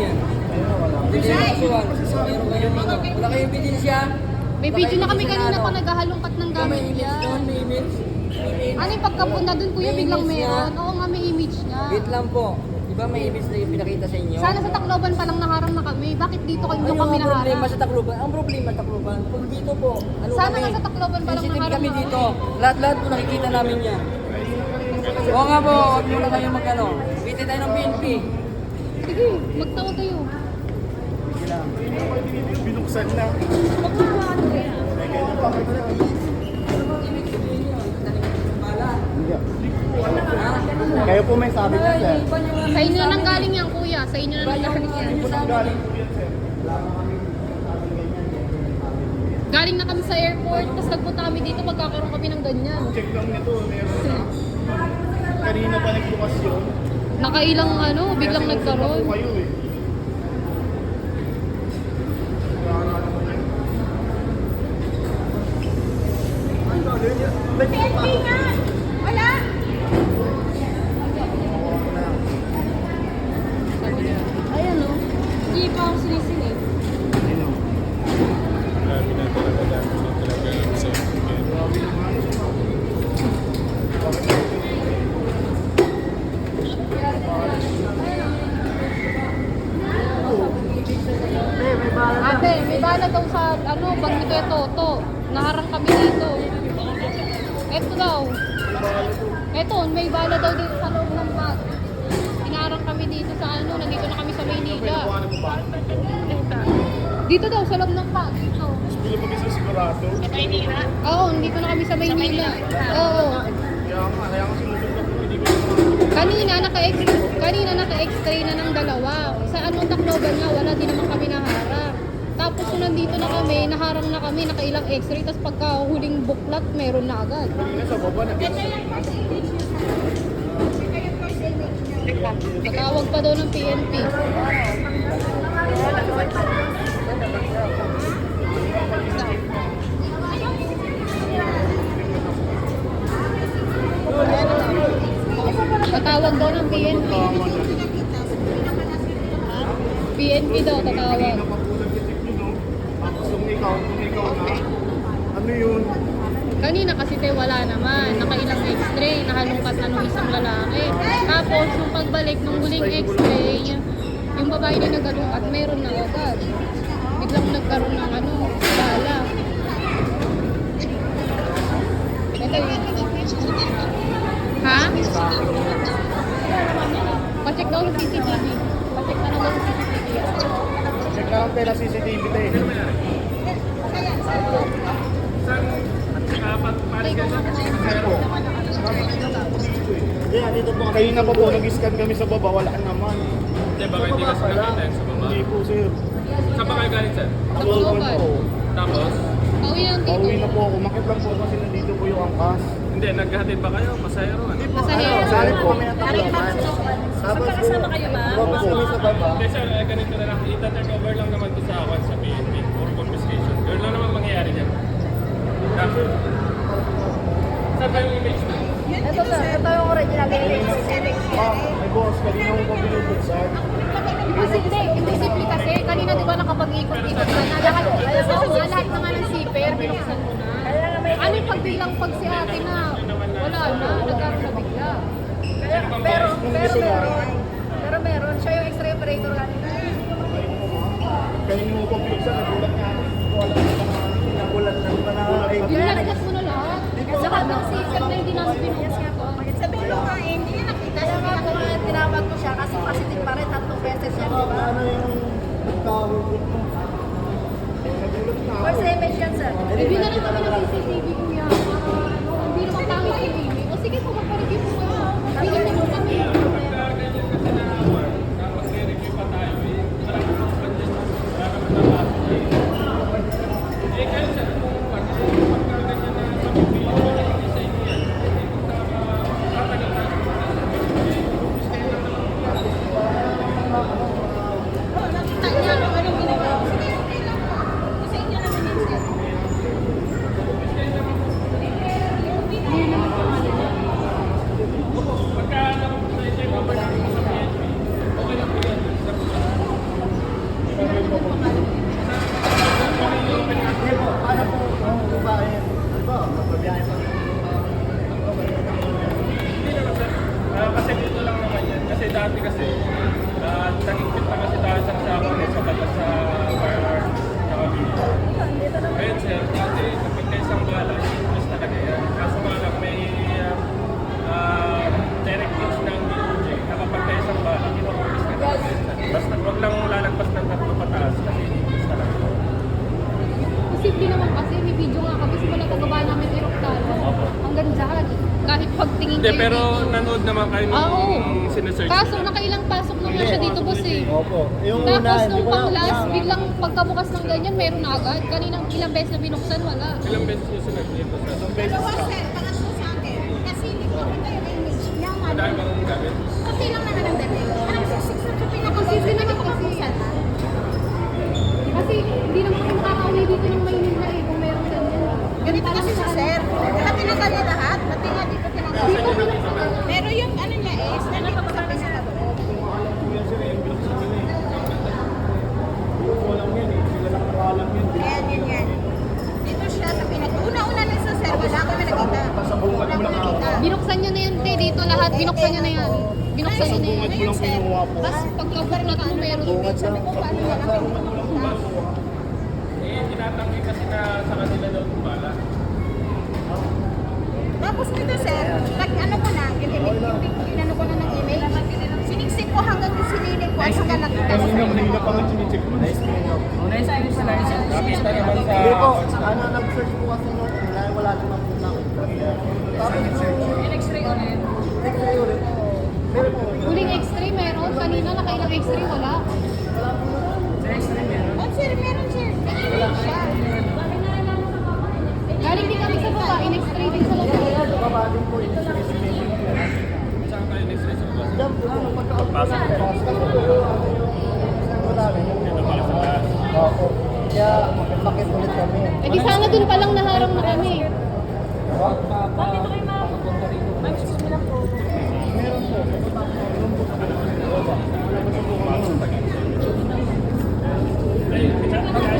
yan. Hindi kayo makasuhan. Meron kayong ano. Wala kayong ebidensya. May video kayong na kami kanina ano. pa naghahalongkat ng gamit May image niya. doon, may image. Ano yung pagkapunta doon kuya, biglang meron. Oo nga, may image niya. Wait lang po. Di ba may image na yung pinakita sa inyo? Sana sa Tacloban pa lang naharang na kami. Bakit dito kayo Ano kami ang problema naharang? sa Tacloban? Ang problema sa Tacloban, kung dito po, ano Sana kami, nga sa Tacloban pa lang naharap kami na dito. Lahat-lahat po nakikita namin yan. Oo nga po, huwag muna kayo magano. Biti tayo ng PNP. Sige, magtawag kayo. Binuksan na. Kayo po may sabi niya, sir. Sa inyo na nang galing yan kuya. Sa inyo na nang galing yan. Galing na kami sa airport, tapos nagpunta kami dito, magkakaroon kami ng ganyan. Check lang nito, meron. Kanina pa nagbukas yun. Nakailang ano, biglang nagkaroon. po kayo eh. Ayan o. Hindi pa ako sinisilip. Grabe na talaga dami na talaga sa Ate, may bala daw sa ano, bag ni Kuya Toto. Naharang kami dito. Eto daw. Eto, may bala daw dito sa loob ng bag. Inaharang kami dito sa ano, nandito na kami sa Maynila. Dito daw, sa loob ng bag. Dito. Bili pa kasi sigurado. Oo, nandito na kami sa Maynila. Oo. Kaya nga, kaya nga sinusunod ko, hindi ko Kanina naka-ex kanina naka-x-ray na ng dalawa. Sa anong Tacloban nga wala din naman kami naharang. Tapos nung nandito na kami, naharang na kami, nakailang x-ray, tapos pagka huling buklat, meron na agad. Kanina sa baba na Natawag pa daw ng PNP. Tatawag daw ng PNP. PNP daw tatawag. Kanina pa po nag-check yun, no? Tapos yung ikaw, yung ikaw na, ano yun? Kanina kasi te wala naman, nakailang x-ray, nahalungkat na nung isang lalaki. Tapos nung pagbalik nung huling x-ray, yung babae na nagalungkat, meron na agad. Biglang nagkaroon ng ano, bala. Ito yun. Ha? Pacheck daw ng CCTV. Pacheck na daw ng CCTV. Check lang tayo na CCTV tayo. Hindi, dito po. Kanina pa po, nag-scan kami sa baba, wala naman. Hindi, baka hindi kasi nakita sa baba. Hindi po, sir. Saan ba kayo galing, sir? Tacloban po. Tapos, Pauwi lang dito. Pauwi na po ako. Makit lang po kasi nandito po yung angkas. hindi, naghahatid ba kayo? Masayro, ano? Pasahero. Sali po Tacloban. Tapos po, kayo ba? lumabas kami sa baba. Hindi, sir, eh, ganito na lang. Ita-turn over lang naman to sa akin sa PNP or confiscation. Yun lang naman mangyayari dyan. Saan ba yung image mo? Ito sir, ito yung original image. Ma'am, may boss, kanina ko pa binubuksan. Kasi hindi, kasi. Kanina di ba nakapag-ikot-ikot ka na. Lahat, oo nga, lahat ng zipper, binuksan mo na. Ano yung pagbiglang pag si ate na wala na, nagkaroon na bigla. Pero, pero, pero meron. Pero meron. Siya yung extra operator kanina. Kanina ko pa binubuksan, nagulat nga ako. Na nagulat na ba na Yung nalagkas mo na lahat. Hindi. Sabihin mo nga, eh, hindi niya nakita. Kaya nga po nga tinawag ko siya kasi positive pa rin. Tatlong beses yan, di ba? Ano yung nagkahugot mo? Nagulat na ako. First image yan, sir. Bibila na kami ng CCTV kuya. Para hindi naman pangit yung TV. O sige, kung magpa-review niyo kami. Tapos may review pa tayo. Eh, kanya. Maraming mga Eh, kayo, sir, kung pagka ganyan na mabibili, hindi sa inyo yan. Eh, kung tatagal na, Nakita niya kung anong ginagawa. Kasi hindi naman yun, sir. Basta huwag lang lalagpas ng tatlo pataas kasi inis talaga. Posible naman kasi, may video nga kami simula pagbaba namin eroktalo. Opo. Hanggang dyan. Kahit pagtingin Hindi, kayo pero nanood naman kayo Ah, oo. nung sinesearch Kaso nila. nakailang pasok naman siya dito boss eh. Opo. Yung Tapos una, hindi nung ko na... pang last, biglang pagkabukas ng ganyan, meron na agad. Kaninang ilang beses na binuksan, wala. Ilang beses yung sunod dito sa Dalawa sir, pangatlo sa akin. Kasi hindi ko kita yung image niya. Ano? Madami bang gamit? Kasi lang naman ang dati. Ang sisik sa pinaka Posible naman kasi. Kasi hindi naman kami makakauwi dito ng Maynila eh, kung meron ganyan. Ganito kasi si sir. Lahat tinanggal niya lahat. Pati nga dito tinanggal. Dito binuksan. Pero yung ano niya is, nandito sa pinaka-loob. Walang yan eh. Sila lang nakalam yan. Ayan, yun yan. Dito siya sa pinag... Una-una na sa sir, wala kami nakita. Wala ko nakita. Binuksan niyo na yan, te. Dito lahat, binuksan niyo na yan. Binuksan niyo na yan. Bungad mo lang kinuha po. Tapos pagkabuklatan mo meron din. Sabi ko, paano kami makita? Eh, tinatanggi kasi na sa kanila daw yung bala. Tapos dito sir, nag ano ko na, ginano ko na ng email. Siniksik ko hanggang sinilip ko at saka nakita sa Kanina, kanina pa nga chinicheck mo. Nakita naman sa... Hindi po. Ano, nag-search po kasi nung wala, wala naman po nakita. In-x-ray ulit. X-ray ulit. Pero po, Huling x-ray meron. Nakailang x-ray, wala. Oh sir, meron sir. Email siya. Galing din kami sa baba, in-x-ray din sa labas. baba din po Saan kayo next race of class? Diyan po yung pagka-pasok. Pasok. Kasi po yung yung isang ko namin. Dito pala sa taas. Opo. Kaya makit ulit kami. Eh di sana dun palang naharang na kami. Meron po.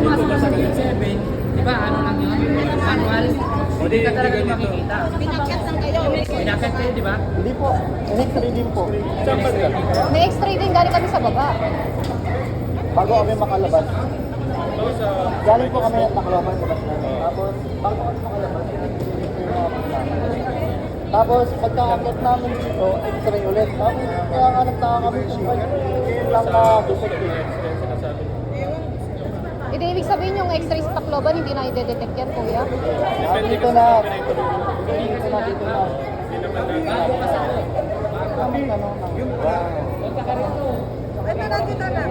Pumasok ka sa grade 7, di ba ano lang yun? Annual, hindi ka talaga makikita. Pinakyat lang kayo. Pinakat kayo, di ba? Hindi po. X-ray din po. May x-ray din, galing kami sa baba. Bago kami makalabas. Galing po kami at Tacloban. Tapos, bago kami makalabas. Tapos, pagkakakit namin dito, x-ray ulit. Tapos, kaya nga nagtaka kami kung yun lang na defect eh. Sinasabi. Eh di ibig sabihin yung x-ray sa Tacloban, hindi na i-detect yan, kuya. Ah, dito na. Dito na, dito na. Hindi naman natin. Kami tanong lang. Ito na, dito na.